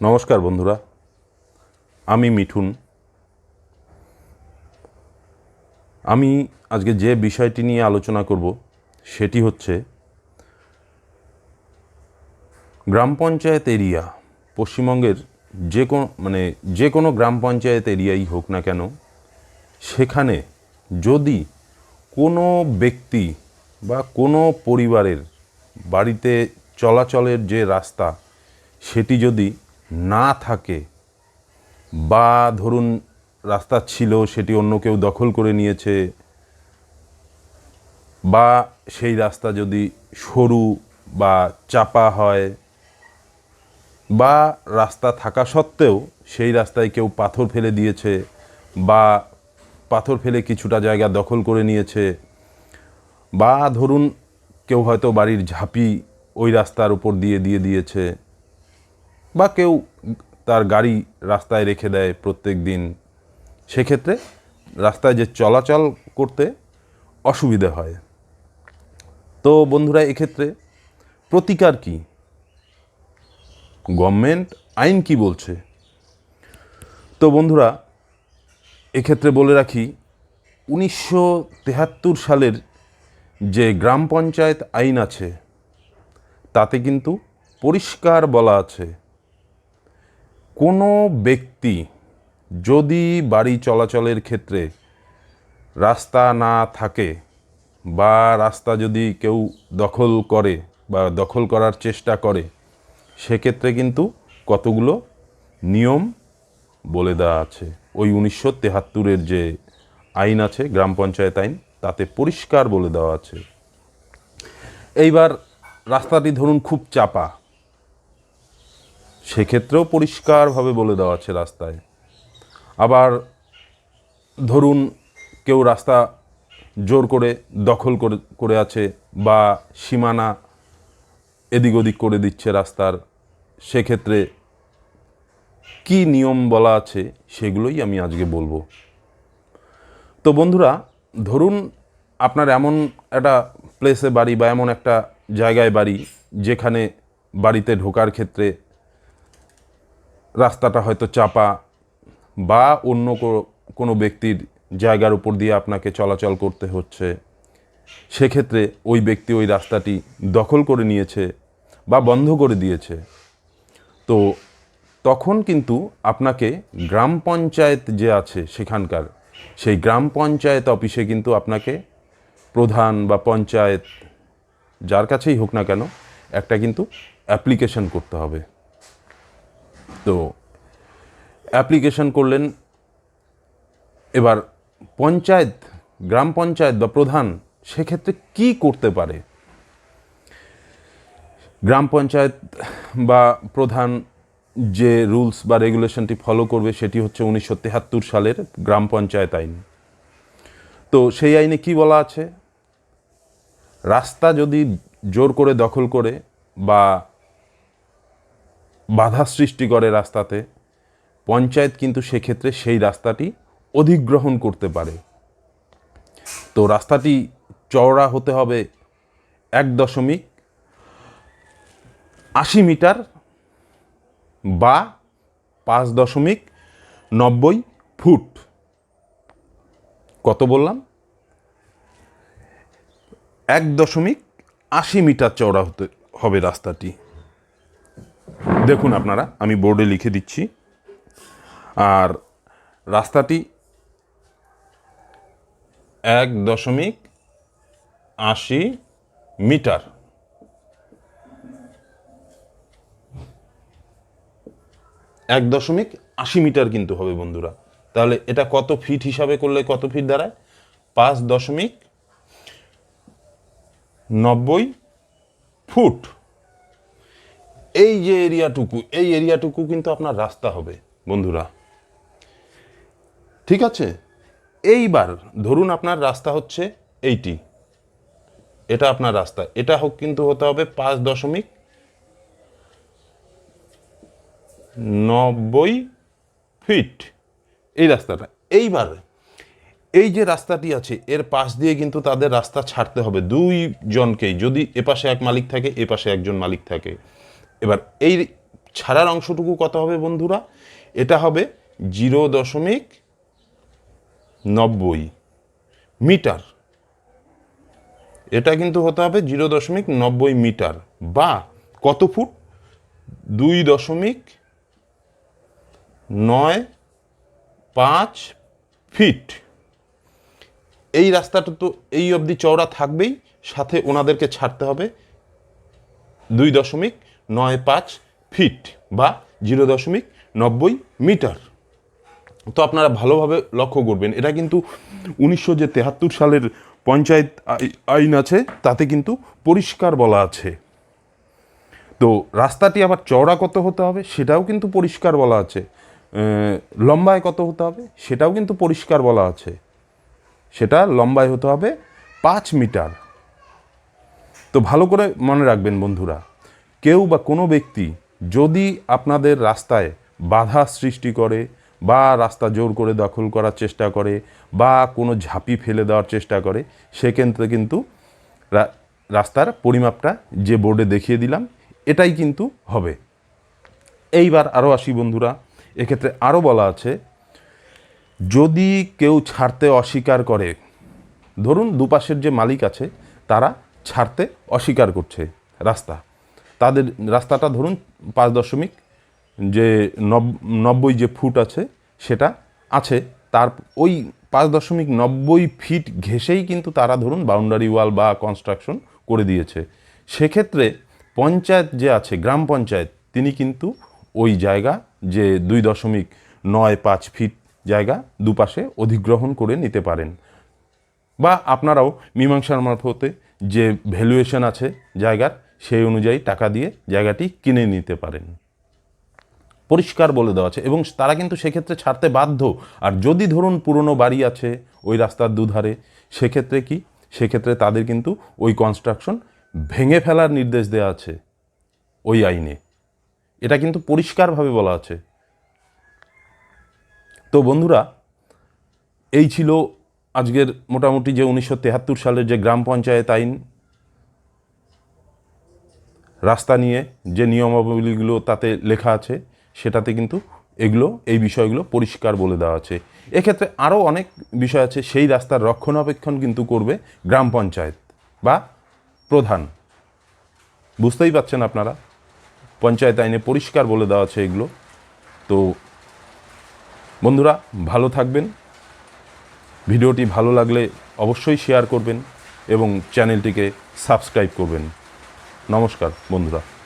নমস্কার বন্ধুরা, আমি মিঠুন। আমি আজকে যে বিষয়টি নিয়ে আলোচনা করব, সেটি হচ্ছে গ্রাম পঞ্চায়েত এরিয়া, পশ্চিমবঙ্গের যে কোনো মানে যে কোনো গ্রাম পঞ্চায়েত এরিয়াই হোক না কেন, সেখানে যদি কোনো ব্যক্তি বা কোনো পরিবারের বাড়িতে চলাচলের যে রাস্তা, সেটি যদি না থাকে বা ধরুন রাস্তা ছিল সেটি অন্য কেউ দখল করে নিয়েছে বা সেই রাস্তা যদি সরু বা চাপা হয় বা রাস্তা থাকা সত্ত্বেও সেই রাস্তায় কেউ পাথর ফেলে দিয়েছে বা পাথর ফেলে কিছুটা জায়গা দখল করে নিয়েছে বা ধরুন কেউ হয়তো বাড়ির ঝাঁপি ওই রাস্তার উপর দিয়ে দিয়ে দিয়েছে বা কেউ তার গাড়ি রাস্তায় রেখে দেয় প্রত্যেক দিন, সেক্ষেত্রে রাস্তায় যে চলাচল করতে অসুবিধে হয়। তো বন্ধুরা, এক্ষেত্রে প্রতিকার কি? গভর্নমেন্ট আইন কি বলছে? তো বন্ধুরা, এক্ষেত্রে বলে রাখি, উনিশশো সালের যে গ্রাম পঞ্চায়েত আইন আছে, তাতে কিন্তু পরিষ্কার বলা আছে কোনো ব্যক্তি যদি বাড়ি চলাচলের ক্ষেত্রে রাস্তা না থাকে বা রাস্তা যদি কেউ দখল করে বা দখল করার চেষ্টা করে, সেক্ষেত্রে কিন্তু কতগুলো নিয়ম বলে দেওয়া আছে। ওই উনিশশো তেহাত্তরের যে আইন আছে, গ্রাম পঞ্চায়েত আইন, তাতে পরিষ্কার বলে দেওয়া আছে। এইবার রাস্তাটি ধরুন খুব চাপা। সেক্ষেত্রেও পরিষ্কারভাবে বলে দেওয়া আছে রাস্তায়। আবার ধরুন কেউ রাস্তা জোর করে দখল করে করে আছে বা সীমানা এদিক ওদিক করে দিচ্ছে রাস্তার, সেক্ষেত্রে কি নিয়ম বলা আছে সেগুলোই আমি আজকে বলব। তো বন্ধুরা, ধরুন আপনার এমন একটা প্লেসে বাড়ি বা এমন একটা জায়গায় বাড়ি যেখানে বাড়িতে ঢোকার ক্ষেত্রে রাস্তাটা হয়তো চাপা বা অন্য কোনো ব্যক্তির জায়গার উপর দিয়ে আপনাকে চলাচল করতে হচ্ছে। সেক্ষেত্রে ওই ব্যক্তি ওই রাস্তাটি দখল করে নিয়েছে বা বন্ধ করে দিয়েছে। তো তখন কিন্তু আপনাকে গ্রাম পঞ্চায়েত যে আছে সেখানকার, সেই গ্রাম পঞ্চায়েত অফিসে কিন্তু আপনাকে প্রধান বা পঞ্চায়েত যার কাছেই হোক না কেন একটা কিন্তু অ্যাপ্লিকেশন করতে হবে। তো অ্যাপ্লিকেশন করলেন এবার পঞ্চায়েত, গ্রাম পঞ্চায়েত বা প্রধান সেক্ষেত্রে কি করতে পারে? গ্রাম পঞ্চায়েত বা প্রধান যে রুলস বা রেগুলেশনটি ফলো করবে সেটি হচ্ছে উনিশশো তেহাত্তর সালের গ্রাম পঞ্চায়েত আইন। তো সেই আইনে কি বলা আছে? রাস্তা যদি জোর করে দখল করে বা বাধা সৃষ্টি করে রাস্তাতে, পঞ্চায়েত কিন্তু সেক্ষেত্রে সেই রাস্তাটি অধিগ্রহণ করতে পারে। তো রাস্তাটি চওড়া হতে হবে এক দশমিক আশি মিটার বা পাঁচ দশমিক নব্বই ফুট। কত বললাম? এক দশমিক আশি মিটার চওড়া হতে হবে রাস্তাটি। দেখুন আপনারা, আমি বোর্ডে লিখে দিচ্ছি। আর রাস্তাটি এক দশমিক আশি মিটার। এক দশমিক আশি মিটার কিন্তু হবে বন্ধুরা। তাহলে এটা কত ফিট হিসাবে করলে কত ফিট দাঁড়ায়? পাঁচ দশমিক নব্বই ফুট। এই যে এরিয়াটুকু, এই এরিয়াটুকু কিন্তু আপনার রাস্তা হবে, বন্ধুরা। ঠিক আছে? এইবার ধরুন আপনার রাস্তা হচ্ছে এইটি। এটা আপনার রাস্তা। এটা হোক কিন্তু হতে হবে পাঁচ দশমিক নব্বই ফিট। এই রাস্তাটা। এইবার এই যে রাস্তাটি আছে, এর পাশ দিয়ে কিন্তু তাদের রাস্তা ছাড়তে হবে দুই জনকেই যদি এপাশে এক মালিক থাকে, এপাশে একজন মালিক থাকে। এবার এই ছাড়ার অংশটুকু কত হবে বন্ধুরা? এটা হবে জিরো দশমিক নব্বই মিটার। এটা কিন্তু হতে হবে জিরো দশমিক নব্বই মিটার বা কত ফুট? দুই দশমিক নয় পাঁচ ফিট। এই রাস্তাটা তো এই অবধি চওড়া থাকবেই, সাথে ওনাদেরকে ছাড়তে হবে দুই দশমিক নয় পাঁচ ফিট বা জিরো দশমিক নব্বই মিটার। তো আপনারা ভালোভাবে লক্ষ্য করবেন, এটা কিন্তু উনিশশো যে তেহাত্তর সালের পঞ্চায়েত আই- আইন আছে, তাতে কিন্তু পরিষ্কার বলা আছে। তো রাস্তাটি আবার চওড়া কত হতে হবে, সেটাও কিন্তু পরিষ্কার বলা আছে। লম্বায় কত হতে হবে, সেটাও কিন্তু পরিষ্কার বলা আছে। সেটা লম্বায় হতে হবে পাঁচ মিটার। তো ভালো করে মনে রাখবেন বন্ধুরা। কেউ বা কোনো ব্যক্তি যদি আপনাদের রাস্তায় বাধা সৃষ্টি করে বা রাস্তা জোর করে দখল করার চেষ্টা করে বা কোনো ঝাঁপি ফেলে দেওয়ার চেষ্টা করে, সেক্ষেত্রে কিন্তু রাস্তার পরিমাপটা যে বোর্ডে দেখিয়ে দিলাম, এটাই কিন্তু হবে। এইবার আরও আসি বন্ধুরা, এক্ষেত্রে আরও বলা আছে, যদি কেউ ছাড়তে অস্বীকার করে, ধরুন দুপাশের যে মালিক আছে, তারা ছাড়তে অস্বীকার করছে রাস্তা। তাদের রাস্তাটা ধরুন পাঁচ দশমিক যে নব- নব্বই যে ফুট আছে, সেটা আছে। তার ওই পাঁচ দশমিক নব্বই ফিট ঘেসেই কিন্তু তারা ধরুন বাউন্ডারি ওয়াল বা কনস্ট্রাকশন করে দিয়েছে। সেক্ষেত্রে পঞ্চায়েত যে আছে, গ্রাম পঞ্চায়েত, তিনি কিন্তু ওই জায়গা যে দুই দশমিক নয় পাঁচ ফিট জায়গা দুপাশে অধিগ্রহণ করে নিতে পারেন। বা আপনারাও মীমাংসার মারফতে যে ভ্যালুয়েশন আছে জায়গার সেই অনুযায়ী টাকা দিয়ে জায়গাটি কিনে নিতে পারেন। পরিষ্কার বলে দেওয়া আছে এবং তারা কিন্তু সেক্ষেত্রে ছাড়তে বাধ্য। আর যদি ধরুন পুরনো বাড়ি আছে ওই রাস্তার দুধারে, সেক্ষেত্রে কি? সেক্ষেত্রে তাদের কিন্তু ওই কনস্ট্রাকশন ভেঙে ফেলার নির্দেশ দেওয়া আছে ওই আইনে। এটা কিন্তু পরিষ্কারভাবে বলা আছে। তো বন্ধুরা, এই ছিল আজকের মোটামুটি যে উনিশশো সালের যে গ্রাম পঞ্চায়েত আইন রাস্তা নিয়ে যে নিয়মাবলীগুলো তাতে লেখা আছে, সেটাতে কিন্তু এগুলো, এই বিষয়গুলো পরিষ্কার বলে দেওয়া আছে। এক্ষেত্রে আরও অনেক বিষয় আছে, সেই রাস্তার রক্ষণাবেক্ষণ কিন্তু করবে গ্রাম পঞ্চায়েত বা প্রধান। বুঝতেই পাচ্ছেন আপনারা? পঞ্চায়েত আইনে পরিষ্কার বলে দেওয়া আছে এগুলো। তো বন্ধুরা, ভালো থাকবেন। ভিডিওটি ভালো লাগলে অবশ্যই শেয়ার করবেন এবং চ্যানেলটিকে সাবস্ক্রাইব করবেন। নমস্কার বন্ধুরা